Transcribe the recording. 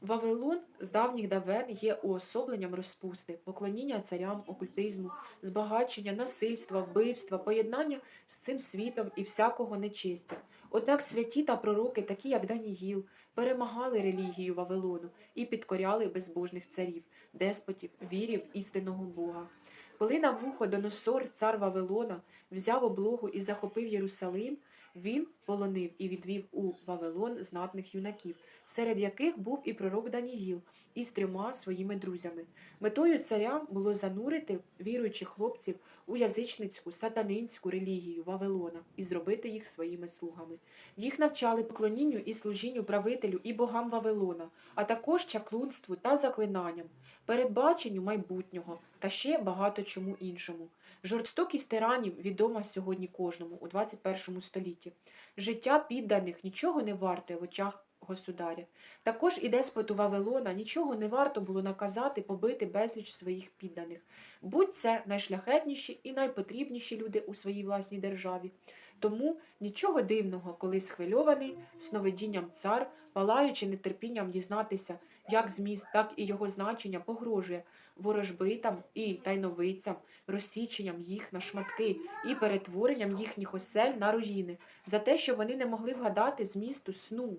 Вавилон з давніх давен є уособленням розпусти, поклоніння царям, окультизму, збагачення, насильства, вбивства, поєднання з цим світом і всякого нечистя. Однак святі та пророки, такі як Даніїл, перемагали релігію Вавилону і підкоряли безбожних царів, деспотів, вірів істинного Бога. Коли Навуходоносор, цар Вавилона, взяв облогу і захопив Єрусалим, він полонив і відвів у Вавилон знатних юнаків, серед яких був і пророк Даніїл із трьома своїми друзями. Метою царя було занурити віруючих хлопців у язичницьку сатанинську релігію Вавилона і зробити їх своїми слугами. Їх навчали поклонінню і служінню правителю і богам Вавилона, а також чаклунству та заклинанням, передбаченню майбутнього та ще багато чому іншому. Жорстокість тиранів відома сьогодні кожному у 21 столітті. Життя підданих нічого не варте в очах государя. Також і деспоту Вавилона нічого не варто було наказати побити безліч своїх підданих. Будь це найшляхетніші і найпотрібніші люди у своїй власній державі. Тому нічого дивного, коли схвильований сновидінням цар, палаючи нетерпінням дізнатися, як зміст, так і його значення погрожує ворожбитам і тайновицям, розсіченням їх на шматки і перетворенням їхніх осель на руїни, за те, що вони не могли вгадати змісту сну.